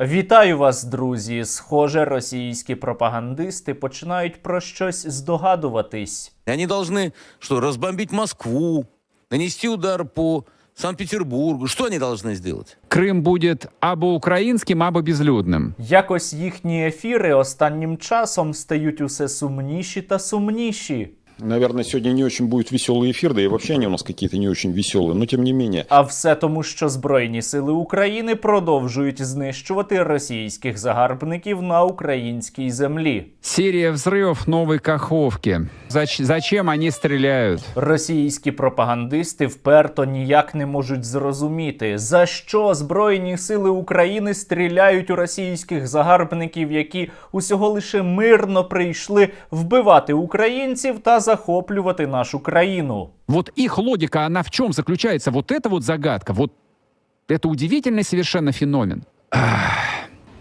Вітаю вас, друзі! Схоже, російські пропагандисти починають про щось здогадуватись. И они должны что, разбомбить Москву, нанести удар по Санкт-Петербургу. Что они должны сделать? Крым будет або украинским, або безлюдным. Якось їхні ефіри останнім часом стають усе сумніші та сумніші. Наверное, сегодня не очень будет веселый эфир, да и вообще они у нас какие-то не очень веселые, но тем не менее. А все тому, що Збройні сили України продовжують знищувати російських загарбників на українській землі. Серия взрывов в Новой Каховке. Зач- зачем они стреляют? Російські пропагандисти вперто ніяк не можуть зрозуміти, за що Збройні сили України стріляють у російських загарбників, які усього лише мирно прийшли вбивати українців та захоплювати нашу країну. Вот их логика, она в чем заключается? Вот это вот загадка. Вот это удивительный совершенно феномен.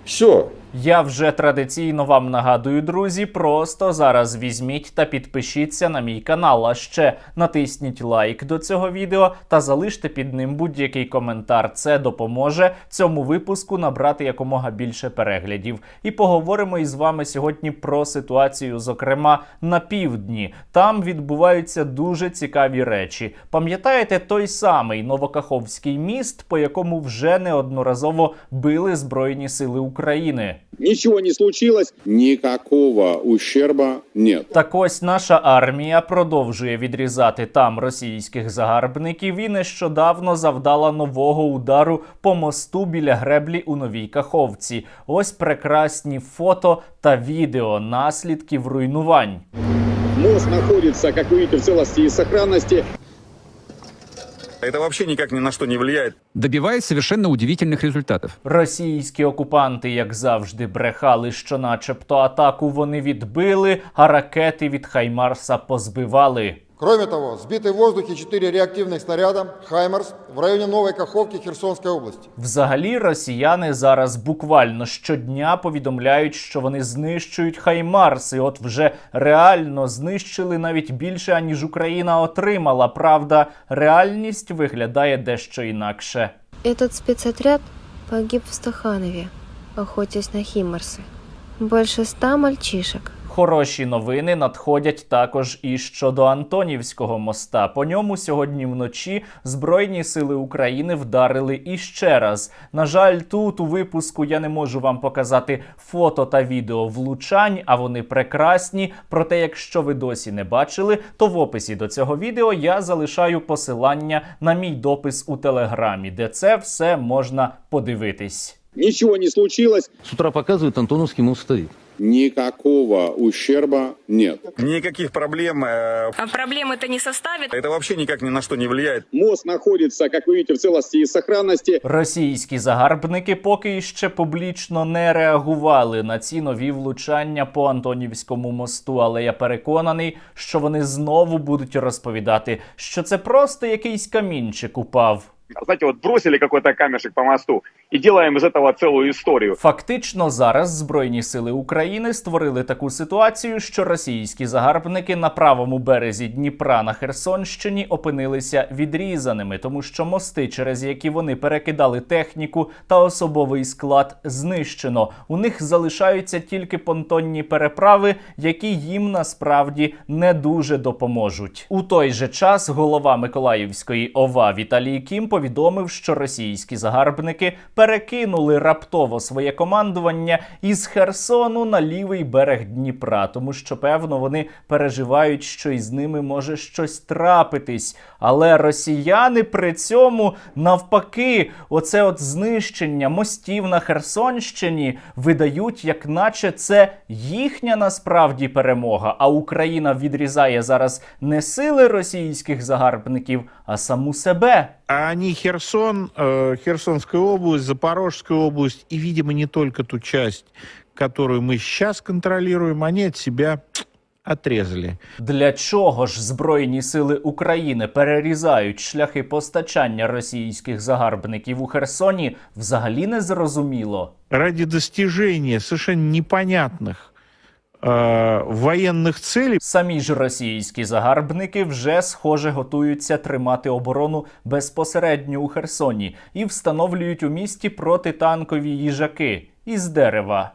Все, я вже традиційно вам нагадую, друзі, просто зараз візьміть та підпишіться на мій канал. А ще натисніть лайк до цього відео та залиште під ним будь-який коментар. Це допоможе цьому випуску набрати якомога більше переглядів. І поговоримо із вами сьогодні про ситуацію, зокрема на півдні. Там відбуваються дуже цікаві речі. Пам'ятаєте той самий Новокаховський міст, по якому вже неодноразово били Збройні Сили України? Ничего не случилось, никакого ущерба нет. Так ось наша армія продовжує відрізати там російських загарбників і нещодавно завдала нового удару по мосту біля греблі у Новій Каховці. Ось прекрасні фото та відео наслідків руйнувань. Мост находится, как вы видите, в целости и сохранности. Это вообще никак ни на что не влияет. Добиваясь совершенно удивительных результатов. Російські окупанти, як завжди, брехали, що, начебто, атаку вони відбили, а ракети від Хаймарса позбивали. Кроме того, сбиты в воздухе четыре реактивных снаряда «Хаймарс» в районе Новой Каховки Херсонской области. Взагалі, росіяни зараз буквально щодня повідомляють, що вони знищують Хаймарс, і от вже реально знищили навіть більше, аніж Україна отримала. Правда, реальність виглядає дещо інакше. Этот спецотряд погиб в Стаханове, охотясь на химарсы. Больше ста мальчишек. Хороші новини надходять також і щодо Антонівського моста. По ньому сьогодні вночі Збройні сили України вдарили іще раз. На жаль, тут у випуску я не можу вам показати фото та відео влучань, а вони прекрасні. Проте, якщо ви досі не бачили, то в описі до цього відео я залишаю посилання на мій допис у телеграмі, де це все можна подивитись. Ничего не случилось, С утра показывают, Антоновский мост стоит никакого ущерба нет. Никаких проблем. э, А проблем это не составит? Это вообще никак ни на что не влияет. Мост находится, как вы видите, в целости и сохранности. Російські загарбники поки іще публічно не реагували на ці нові влучання по Антонівському мосту, але я переконаний, що вони знову будуть розповідати, що це просто якийсь камінчик упав. знаете, вот бросили какой-то камешек по мосту и делаем из этого целую историю. Фактично, зараз Збройні сили України створили таку ситуацію, що російські загарбники на правому березі Дніпра на Херсонщині опинилися відрізаними, тому що мости, через які вони перекидали техніку та особовий склад, знищено. У них залишаються тільки понтонні переправи, які їм насправді не дуже допоможуть. У той же час голова Миколаївської ОВА Віталій Кім повідомив, що російські загарбники перекинули раптово своє командування із Херсону на лівий берег Дніпра, тому що певно вони переживають, що із ними може щось трапитись. Але росіяни при цьому навпаки, оце от знищення мостів на Херсонщині видають, як наче це їхня насправді перемога. А Україна відрізає зараз не сили російських загарбників, а саму себе А они Херсон, э, Херсонская область, Запорожская область и, видимо, не только ту часть, которую мы сейчас контролируем, они от себя отрезали. Для чого ж Збройні сили України перерізають шляхи постачання російських загарбників у Херсоні, взагалі не зрозуміло. Ради достижения совершенно непонятных э, военных целей. Самі ж російські загарбники вже схоже готуються тримати оборону безпосередньо у Херсоні і встановлюють у місті протитанкові їжаки із дерева.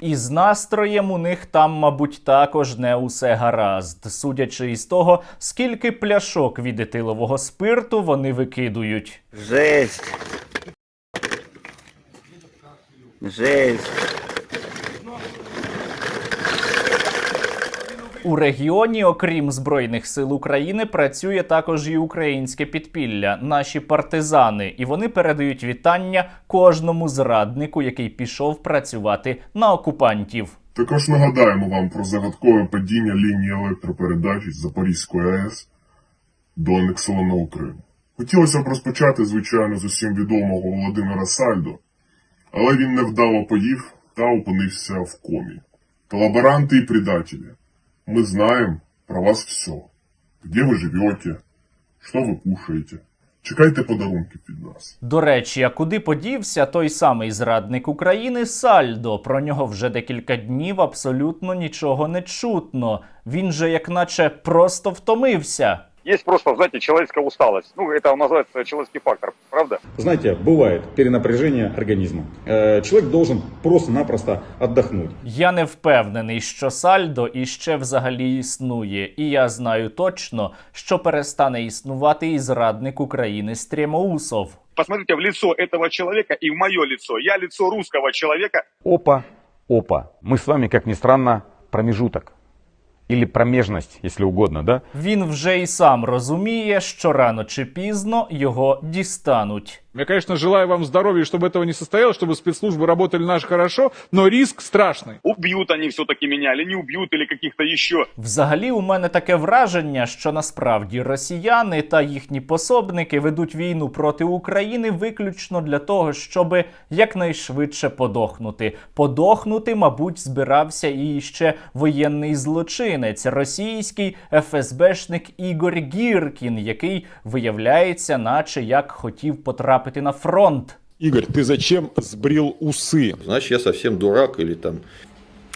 І з настроєм у них там, мабуть, також не усе гаразд, судячи із того, скільки пляшок від етилового спирту вони викидують. Жесть. Жесть. У регіоні, окрім збройних сил України, працює також і українське підпілля, наші партизани, і вони передають вітання кожному зраднику, який пішов працювати на окупантів. Також нагадаємо вам про загадкове падіння лінії електропередач із Запорізької АЕС до анексованого Криму. Хотілося б розпочати, звичайно, з усім відомого Володимира Сальдо, але він невдало поїв та опинився в комі. Коллаборанты и предатели, мы знаем про вас все. Где вы живете, что вы кушаете. Чекайте подарунки від нас. До речі, а куди подівся той самий зрадник України Сальдо? Про нього вже декілька днів абсолютно нічого не чутно. Він же, як наче, просто втомився. Есть просто, знаете, человеческая усталость. Ну, это называется человеческий фактор, правда? Знаете, бывает перенапряжение организма. Э, Человек должен просто-напросто отдохнуть. Я не впевнений, що сальдо іще взагалі існує, і я знаю точно, що перестане існувати і зрадник України Стрімоусов. Посмотрите в лицо этого человека и в мое лицо. Я лицо русского человека, Опа, опа. Мы с вами, как ни странно, промежуток. Или промежность, если угодно, да? Він вже і сам розуміє, що рано чи пізно його дістануть. Я, конечно, желаю вам здоровья, чтобы этого не состоялось, чтобы спецслужбы работали наши хорошо, но риск страшный. убьют они все-таки меня или не убьют, или каких-то еще. Взагалі, у мене таке враження, що насправді росіяни та їхні пособники ведуть війну проти України виключно для того, щоб якнайшвидше подохнути. Подохнути, мабуть, збирався і ще воєнний злочинець, російський ФСБшник Ігор Гіркін, який виявляється, наче як хотів потрапити на фронт. Игорь, ты зачем сбрил усы? Значит, я совсем дурак или там...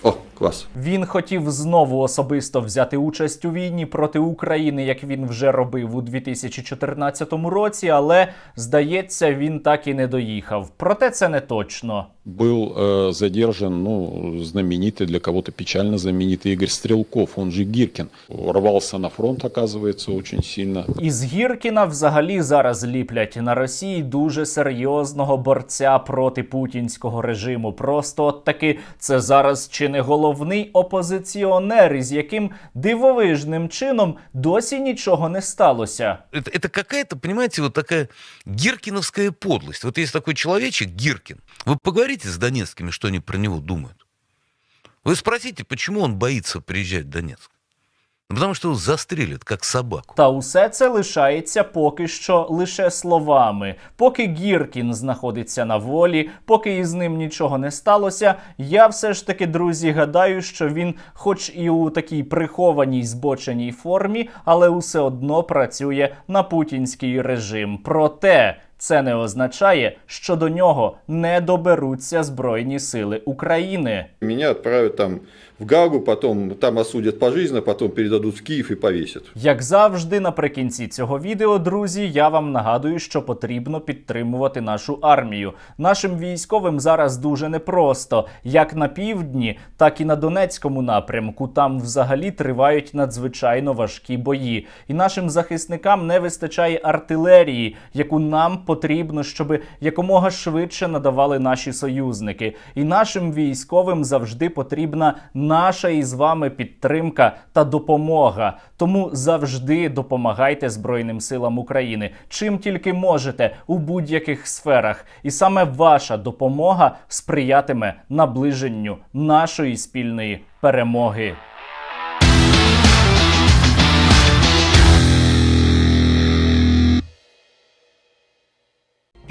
О, класс. Він хотів знову особисто взяти участь у війні проти України, як він вже робив у 2014 році, але здається, він так і не доїхав. Проте це не точно. Был э, задержан, ну, знаменитый, для кого-то печально знаменитый Игорь Стрелков, он же Гиркин. Рвался на фронт, оказывается, очень сильно. Із Гіркіна взагалі зараз ліплять на Росії дуже серйозного борця проти путінського режиму. Просто от таки це зараз чи не головний опозиціонер, із яким дивовижним чином досі нічого не сталося. Это, это какая-то, понимаете, вот такая гиркиновская подлость. Вот есть такой человечек, Гиркин. Вы поговорите с донецкими, что они про него думают. Вы спросите, почему он боится приезжать в Донецк. Ну, Потому что его застрелят, как собаку. Та усе це лишається поки що лише словами. Поки Гіркін знаходиться на волі, поки із ним нічого не сталося, я все ж таки, друзі, гадаю, що він, хоч і у такій прихованій збоченій формі, але усе одно працює на путінський режим. Проте. Це не означає, що до нього не доберуться Збройні Сили України. Меня отправят там в Гагу, потом там осудят пожизненно, потом передадут в Киев и повесят. Як завжди, наприкінці цього відео, друзі, я вам нагадую, що потрібно підтримувати нашу армію. Нашим військовим зараз дуже непросто, як на півдні, так і на Донецькому напрямку. Там взагалі тривають надзвичайно важкі бої. І нашим захисникам не вистачає артилерії, яку нам потрібно, щоб якомога швидше надавали наші союзники. І нашим військовим завжди потрібна наша із вами підтримка та допомога. Тому завжди допомагайте Збройним силам України, чим тільки можете у будь-яких сферах. І саме ваша допомога сприятиме наближенню нашої спільної перемоги.